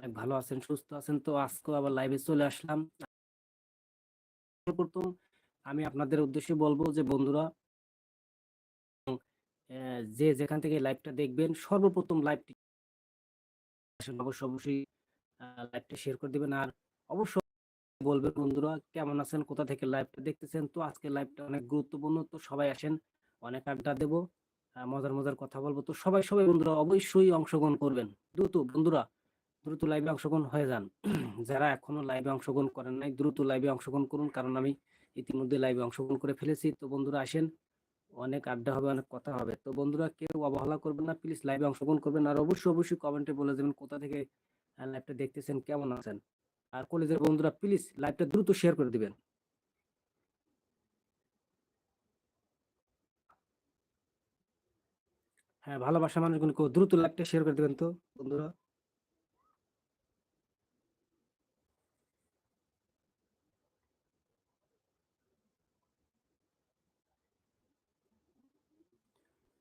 অনেক ভালো আছেন, সুস্থ আছেন। তো আজকেও আবার লাইভে চলে আসলাম। প্রথম আমি আপনাদের উদ্দেশ্যে বলব যে বন্ধুরা যে যেখান থেকে লাইভটা দেখবেন সর্বপ্রথম লাইভটি অবশ্যই, অবশ্যই লাইভটা শেয়ার করে দিবেন। আর অবশ্যই বলবেন বন্ধুরা কেমন আছেন, কোথা থেকে লাইভটা দেখতেছেন। তো আজকের লাইভটা অনেক গুরুত্বপূর্ণ। তো সবাই আসেন, অনেক আড্ডা দেব। মজার, মজার কথা বলব তো সবাই, সবাই বন্ধুরা অবশ্যই অংশগ্রহণ করবেন। দ্রুত বন্ধুরা দ্রুত লাইভে অংশগ্রহণ হয়ে যান। যারা এখনও লাইভে অংশগ্রহণ করেন নাই দ্রুত লাইভে অংশগ্রহণ করুন। কারণ আমি ইতিমধ্যে লাইভে অংশগ্রহণ করে ফেলেছি। তো বন্ধুরা আসেন, অনেক আড্ডা হবে, অনেক কথা হবে। তো বন্ধুরা কেউ অবহেলা করবেন না। প্লিজ লাইভে অংশগ্রহণ করবেন। আর অবশ্যই, অবশ্যই কমেন্টে বলে যাবেন কোথা থেকে লাইভটা দেখতেছেন, কেমন আছেন। আর কলেজের বন্ধুরা প্লিজ লাইভটা দ্রুত শেয়ার করে দিবেন। হ্যাঁ, ভালোবাসা মানুষগুলোকে দ্রুত লাইভটা শেয়ার করে দিবেন তো বন্ধুরা।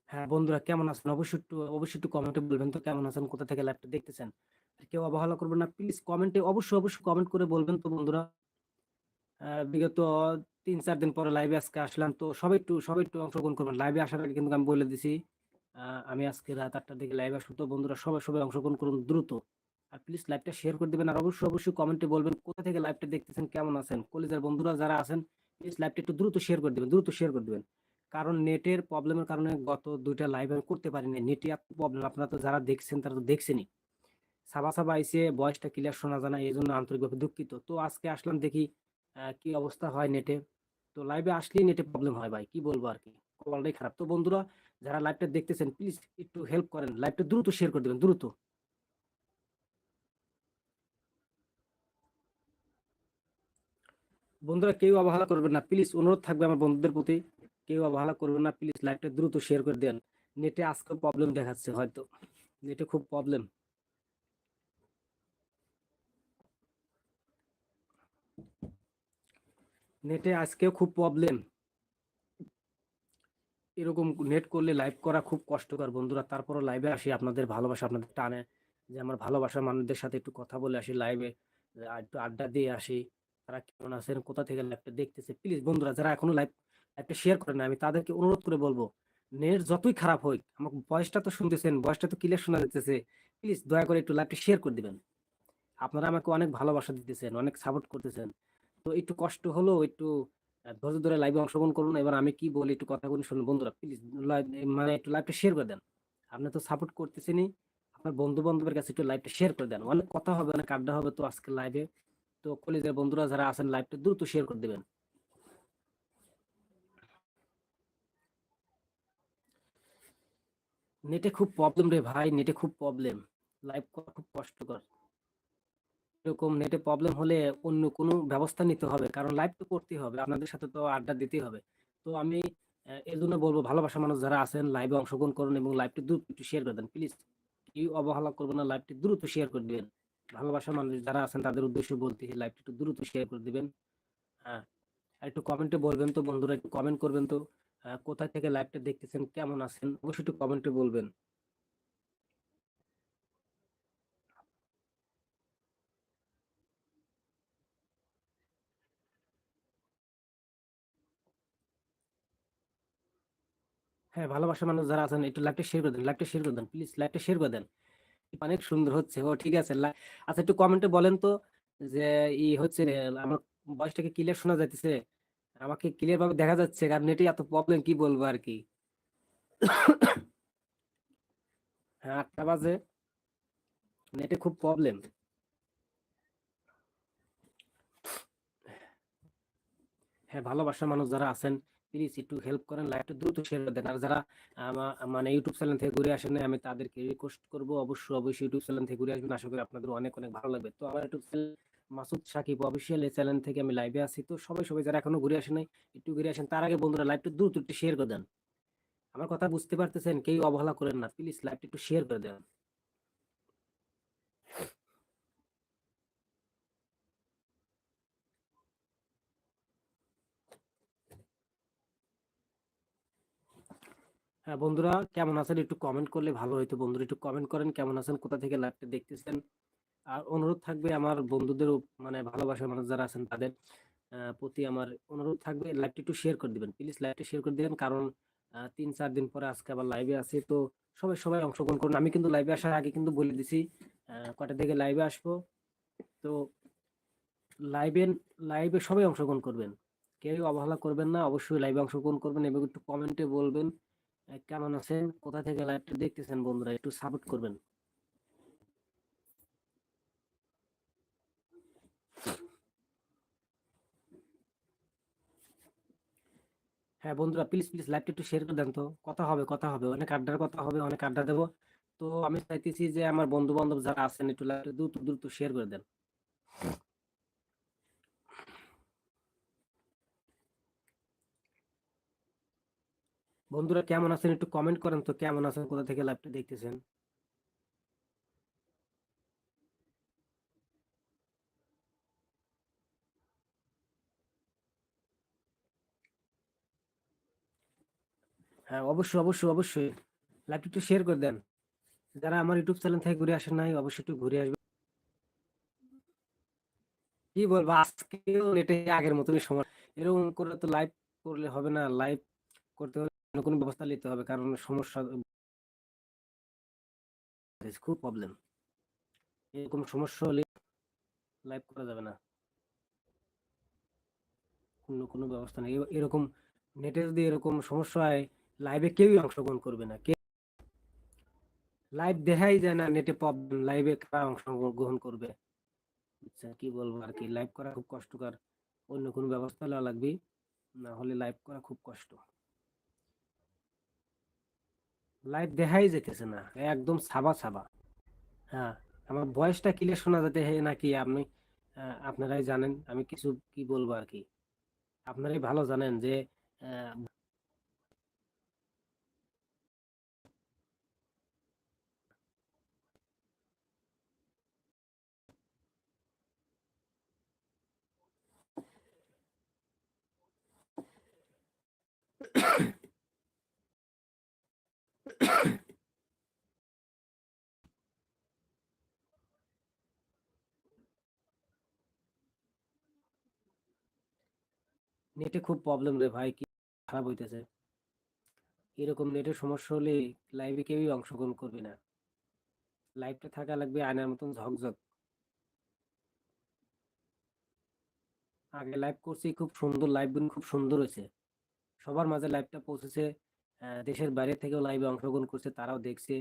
হ্যাঁ, বন্ধুরা কেমন আছেন? অবশ্যই একটু অবশ্যই একটু কমেন্টে বলবেন তো কেমন আছেন, কোথা থেকে লাইভটা দেখতেছেন। আর কেউ অবহেলা করবেন না। প্লিজ কমেন্টে অবশ্যই, অবশ্যই কমেন্ট করে বলবেন তো বন্ধুরা। বিগত ৩-৪ দিন পরে লাইভে আজকে আসলাম। তো সবাই একটু সবাই একটু অংশগ্রহণ করবেন। লাইভে আসার আগে কিন্তু আমি বলে দিছি। আমি আজকে রাত ৮ টার দিকে লাইভে আসব। তো বন্ধুরা সবাই, সবাই অংশগ্রহণ করুন দ্রুত। আর প্লিজ লাইভটা শেয়ার করে দিবেন। আর অবশ্যই, অবশ্যই কমেন্টে বলবেন কোথা থেকে লাইভটা দেখতেছেন, কেমন আছেন। কলেজের বন্ধুরা যারা আছেন প্লিজ লাইভটা একটু দ্রুত শেয়ার করে দিবেন, দ্রুত শেয়ার করে দিবেন। কারণ নেটের প্রবলেমের কারণে গত ২ টা লাইভ আমি করতে পারি নাই। নেটে প্রবলেম আপনারা তো যারা দেখছেন তারা তো দেখছেনই। সাবা, সাবা আইছে বয়সটা ক্লিয়ার শোনা জানা এই জন্য আন্তরিকভাবে দুঃখিত। তো আজকে আসলাম দেখি কি অবস্থা হয় নেটে। তো লাইভে আসলেই নেটে প্রবলেম হয় ভাই। কি বলব আর কি কপালটাই খারাপ। তো বন্ধুরা যারা লাইভটা দেখতেছেন প্লিজ একটু হেল্প করেন। লাইভটা দ্রুত শেয়ার করে দিবেন, দ্রুত। বন্ধুরা কেউ অবহেলা করবেন না। প্লিজ অনুরোধ থাকবে আমার বন্ধুদের প্রতি। কেউ অবহেলা করবেন না। প্লিজ লাইভটা দ্রুত শেয়ার করে দেন। নেটে আজকেও প্রবলেম দেখাচ্ছে হয়তো। নেটে খুব প্রবলেম। নেটে আজকেও খুব প্রবলেম। এরকম নেট করলে লাইভ করা খুব কষ্টকর বন্ধুরা। তারপরও লাইভে আসি আপনাদের ভালোবাসা আপনাদের টানে। যে আমার ভালোবাসার মানুষদের সাথে একটু কথা বলে আসি লাইভে। একটু আড্ডা দিয়ে আসি। তারা কেমন আছেন, কোথা থেকে লাইভটা দেখতেছে। প্লিজ বন্ধুরা যারা এখনও লাইভ লাইভটা শেয়ার করেন আমি তাদেরকে অনুরোধ করে বলব নেট যতই খারাপ হোক, আমার ভয়েসটা তো শুনতেছেন, ভয়েসটা তো ক্লিয়ার শোনা যাইতেছে। প্লিজ দয়া করে একটু লাইভটা শেয়ার করে দিবেন। আপনারা আমাকে অনেক ভালোবাসা দিতেছেন, অনেক সাপোর্ট করতেছেন। তো একটু কষ্ট হলো একটু ধৈর্য ধরে লাইভে অংশগ্রহণ করুন। এবার আমি কি বলি একটু কথাগুলো শুনুন বন্ধুরা। প্লিজ মানে একটু লাইভটা শেয়ার করে দেন। আপনি তো সাপোর্ট করতেছেনই। আপনার বন্ধু-বান্ধবের কাছে একটু লাইভটা শেয়ার করে দেন। অনেক কথা হবে, অনেক আড্ডা হবে তো আজকে লাইভে। তো কলেজের বন্ধুরা যারা আছেন লাইভটা দ্রুত শেয়ার করে দিবেন। নেটে খুব প্রবলেম রে ভাই, নেটে খুব প্রবলেম। লাইভ করা খুব কষ্টকর। এরকম নেটে প্রবলেম হলে অন্য কোনো ব্যবস্থা নিতে হবে। কারণ লাইভ তো করতেই হবে। আপনাদের সাথে তো আড্ডা দিতেই হবে। তো আমি অ্যা এজন্য বলব ভালোবাসার মানুষ যারা আছেন লাইভে অংশগ্রহণ করুন এবং লাইভটি দ্রুত একটু শেয়ার করে দেন। প্লিজ কেউ অবহেলা করবেন না। লাইভটি দ্রুত শেয়ার করে দিবেন। ভালোবাসার মানুষ যারা আছেন তাদের উদ্দেশ্যে বলতেছি লাইভটি একটু দ্রুত শেয়ার করে দিবেন। হ্যাঁ। একটু কমেন্টে বলবেন তো বন্ধুরা একটু কমেন্ট করবেন তো কোথা থেকে লাইভটা দেখতেছেন, কেমন আছেন। অবশ্যই একটু কমেন্টে বলবেন। হ্যাঁ, ভালোবাসার মানুষ যারা আছেন একটু লাইভটা শেয়ার করে দেন, লাইভটা শেয়ার করে দেন। প্লিজ লাইভটা শেয়ার করে দেন। অনেক সুন্দর হচ্ছে। ও ঠিক আছে। আচ্ছা একটু কমেন্টে বলেন তো যে ই হচ্ছে আমার ভয়েসটা কি ক্লিয়ার শোনা যাইতেছে? আমাকে ক্লিয়ার ভাবে দেখা যাচ্ছে। কারণ নেটে এত প্রবলেম কি বলব আরকি। হ্যাঁ, ৮ টা বাজে। নেটে খুব প্রবলেম। হ্যাঁ, ভালোবাসার মানুষ যারা আছেন প্লিজ একটু হেল্প করেন। লাইভটা দ্রুত শেয়ার দেন। আর যারা মানে ইউটিউব চ্যানেল থেকে ঘুরে আসেন আমি তাদেরকে রিকোয়েস্ট করব অবশ্যই, অবশ্যই ইউটিউব চ্যানেল থেকে ঘুরে আসবেন। আশা করি আপনাদের অনেক, অনেক ভালো লাগবে। তো আমার YouTube channel Masud Sakib official এই চ্যানেল থেকে আমি লাইভে আছি। তো সবাই, সবাই যারা এখনও ঘুরে আসেন নাই একটু ঘুরে আসেন। তার আগে বন্ধুরা লাইভটা দ্রুত একটু শেয়ার করে দেন। আমার কথা বুঝতে পারতেছেন? কেউ অবহেলা করেন না। প্লিজ লাইভটা একটু শেয়ার করে দেন। হ্যাঁ, বন্ধুরা কেমন আছেন? একটু কমেন্ট করলে ভালো হইতো বন্ধুরা। একটু কমেন্ট করেন কেমন আছেন? কোথা থেকে লাইভটা দেখতেছেন? আর অনুরোধ থাকবে আমার বন্ধুদের মানে ভালোবাসার মানুষ যারা আছেন তাদের প্রতি আমার অনুরোধ থাকবে লাইভটি একটু শেয়ার করে দিবেন। প্লিজ লাইভটি শেয়ার করে দিবেন কারণ তিন চার দিন পরে আজকে আবার লাইভে আছে। তো সবাই সবাই অংশগ্রহণ করুন। আমি কিন্তু লাইভে আসার আগে কিন্তু বলে দিছি কটা থেকে লাইভে আসব। তো লাইভে লাইভে সবাই অংশগ্রহণ করবেন। কেউ অবহেলা করবেন না, অবশ্যই লাইভে অংশগ্রহণ করবেন এবং একটু কমেন্টে বলবেন কেমন আছেন, কোথা থেকে লাইভটা দেখতেছেন বন্ধুরা, একটু সাপোর্ট করবেন। হ্যাঁ বন্ধুরা প্লিজ প্লিজ লাইভটা একটু শেয়ার করে দেন তো। কথা হবে কথা হবে। অনেক আড্ডার কথা হবে, অনেক আড্ডা দেবো। তো আমি চাইতেছি যে আমার বন্ধু বান্ধব যারা আছেন একটু লাইভটা দ্রুত দ্রুত শেয়ার করে দেন। বন্ধুরা, কেমন আছেন? একটু কমেন্ট করেন তো, কেমন আছেন? কোথা থেকে লাইভটা দেখতেছেন? হ্যাঁ অবশ্যই অবশ্যই অবশ্যই। লাইভটা একটু শেয়ার করে দেন। যারা আমার ইউটিউব চ্যানেল থেকে ঘুরে আসেন নাই, অবশ্যই একটু ঘুরে আসবেন। কি বলব, আজকেও নেটে আগের মতনই সময়। এরকম করে তো লাইভ করলে হবে না। লাইভ করতে হলে অন্য কোনো ব্যবস্থা নিতে হবে, কারণ সমস্যা খুব প্রবলেম এরকম সমস্যা হলে লাইভ করা যাবে না। অন্য কোনো ব্যবস্থা নেই। এরকম নেটে যদি এরকম সমস্যা হয় লাইভে কেউই অংশগ্রহণ করবে না। কে লাইভ দেখাই যায় না নেটে প্রবলেম লাইভে কারা অংশগ্রহণ করবে। আচ্ছা কি বলব আর কি? লাইভ করা খুব কষ্টকর। অন্য কোনো ব্যবস্থা নেওয়া লাগবে। না হলে লাইভ করা খুব কষ্ট। লাইভ দেখাই যেতেছে না, একদম সাবা সাবা হ্যাঁ আমার ভয়েসটা ক্লিয়ার শোনা যেতে হে নাকি আপনি আপনারাই জানেন। আমি কিছু কি বলব আর কি? আপনারাই ভালো জানেন যে নেটে খুব প্রবলেম রে ভাই, কি খারাপ হইতেছে। এরকম নেটের সমস্যা হলে লাইভে কেউই অংশগ্রহণ করবে না। লাইভটা থাকা লাগবে আয়নার মতন ঝকঝক। আগে লাইভ করছি, খুব সুন্দর লাইভ খুব সুন্দর হয়েছে। সবার মাঝে লাইভটা পৌঁছেছে দেশের বাইরে থেকেও লাইভে অংশগ্রহণ করছে, তারাও দেখছে।